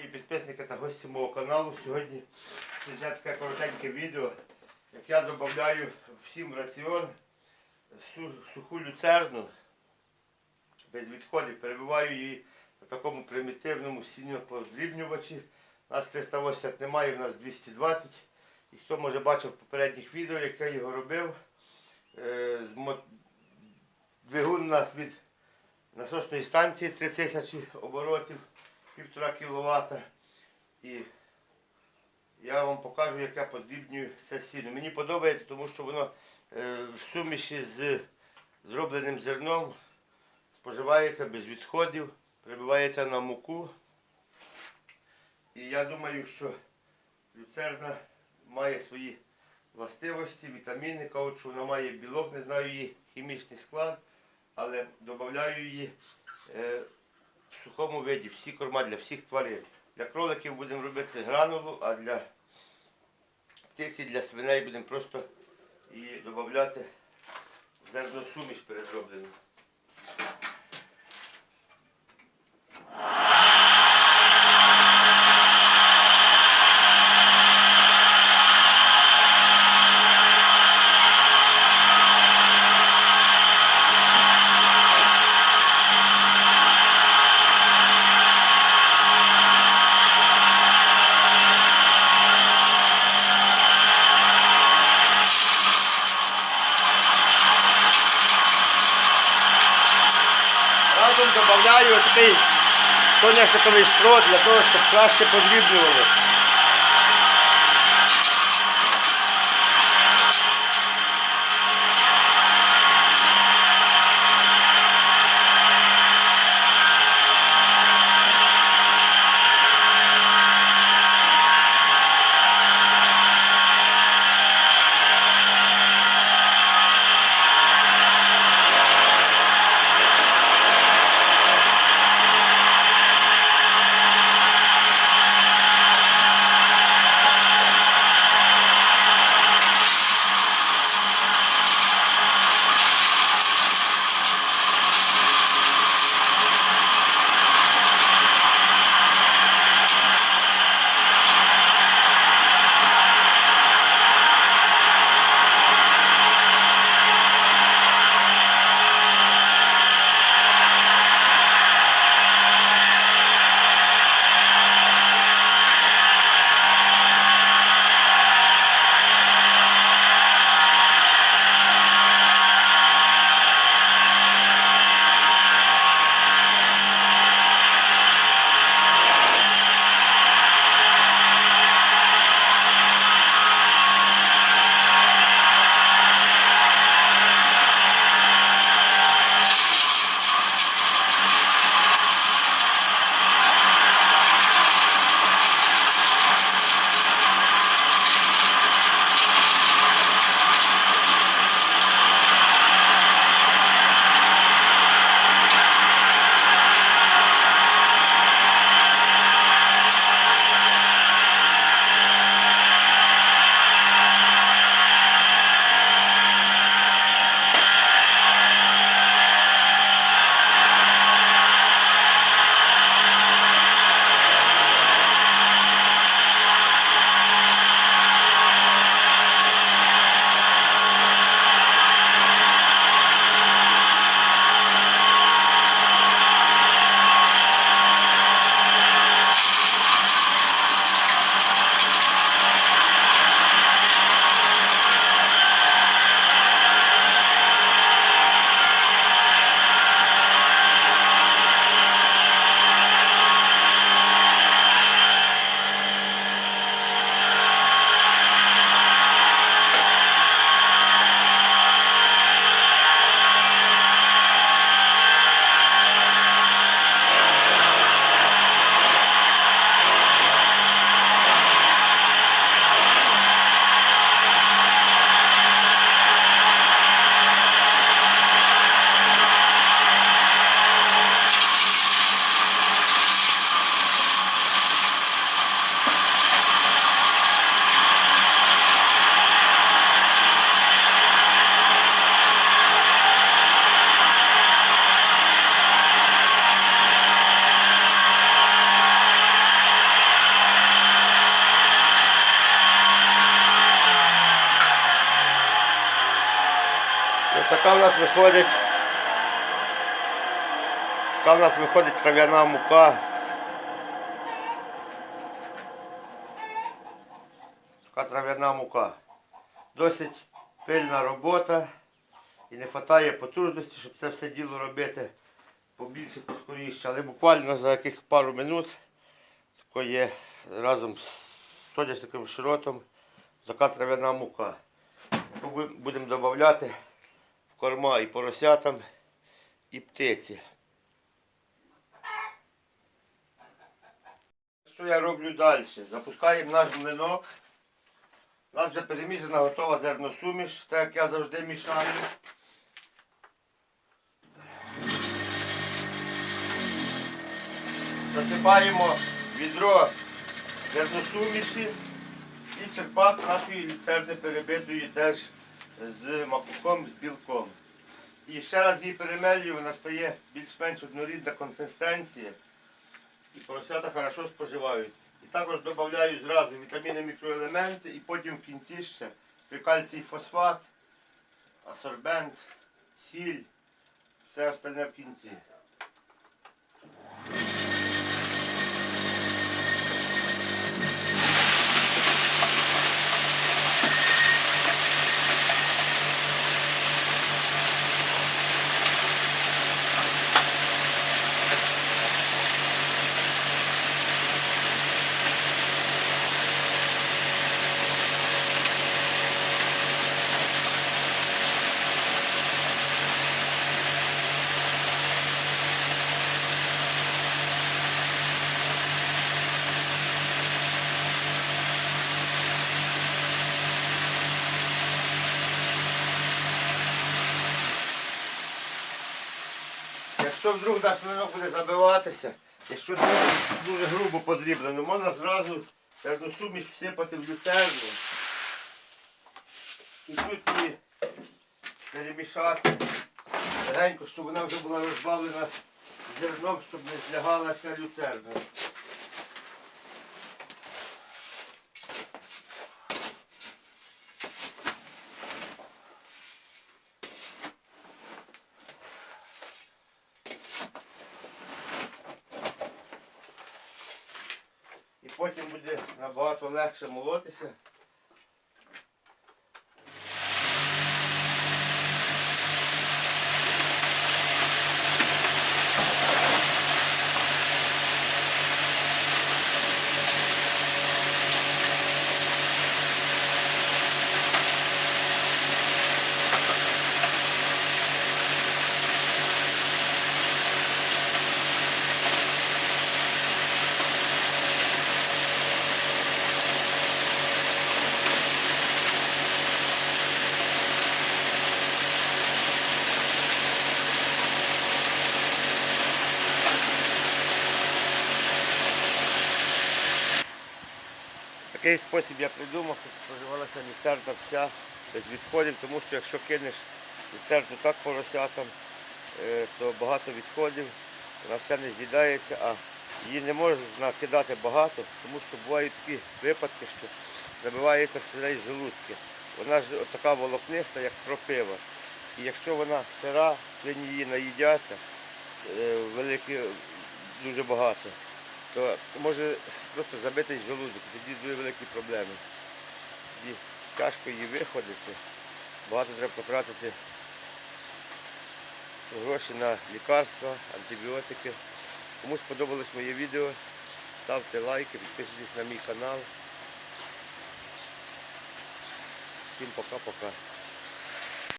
мої підписники та гості мого каналу. Сьогодні це таке коротеньке відео, як я додаю всім в раціон суху люцерну без відходів. Перебиваю її на такому примітивному сінньоподрібнювачі. У нас 380 немає, у нас 220. І хто може бачив в попередніх відео, як я його робив, е, двигун у нас від насосної станції 3000 оборотів, 1,5 кВт. І я вам покажу, як я подрібнюю це сіно. Мені подобається, тому що воно е, в суміші з зробленим зерном споживається без відходів, прибивається на муку. І я думаю, що люцерна має свої властивості, вітаміни, кажуть, вона має білок, не знаю її хімічний склад, але додаю її е, в сухому виді, всі корма для всіх тварин. Для кроликів будемо робити гранулу, а для птиці, для свиней будемо просто її додати в зерносуміш перероблену. Разом додаю такий соняшниковий шрот для того, щоб краще подрібнювало. Така в нас виходить. Така в нас виходить трав'яна мука. Така трав'яна мука. Досить пильна робота і не вистачає потужності, щоб це все діло робити побільше, поскоріше. Але буквально за яких пару минут є разом з соняшниковим широтом така трав'яна мука. Будемо додавати в корма і поросятам, і птиці. Що я роблю далі? Запускаємо наш млинок. У нас вже перемішана готова зерносуміш, так як я завжди мішаю. Засипаємо відро зерносуміші і черпак нашої люцерни перебитої теж з макуком, з білком. І ще раз її перемелюю, вона стає більш-менш однорідна консистенція. І поросята хорошо споживають. І також додаю зразу вітаміни, мікроелементи і потім в кінці ще трикальцій фосфат, асорбент, сіль, все остальне в кінці. Якщо вдруг наш млинок буде забиватися, якщо дуже, дуже грубо подріблено, можна зразу терну суміш всипати в лютерну. І тут її перемішати легенько, щоб вона вже була розбавлена зерном, щоб не злягалася люцерна. Потім буде набагато легше молотися. Такий спосіб я придумав, щоб споживалася люцерна вся без відходів, тому що якщо кинеш люцерну так поросятам, е, то багато відходів, вона вся не з'їдається, а її не можна кидати багато, тому що бувають такі випадки, що забивається сюди желудки. Вона ж така волокниста, як кропива. І якщо вона сира, свині її наїдяться, е, великі, дуже багато, то може просто забитий желудок, тоді дуже великі проблеми. Тоді тяжко її виходити, багато треба потратити гроші на лікарства, антибіотики. Кому сподобалось моє відео, ставте лайки, підписуйтесь на мій канал. Всім пока-пока.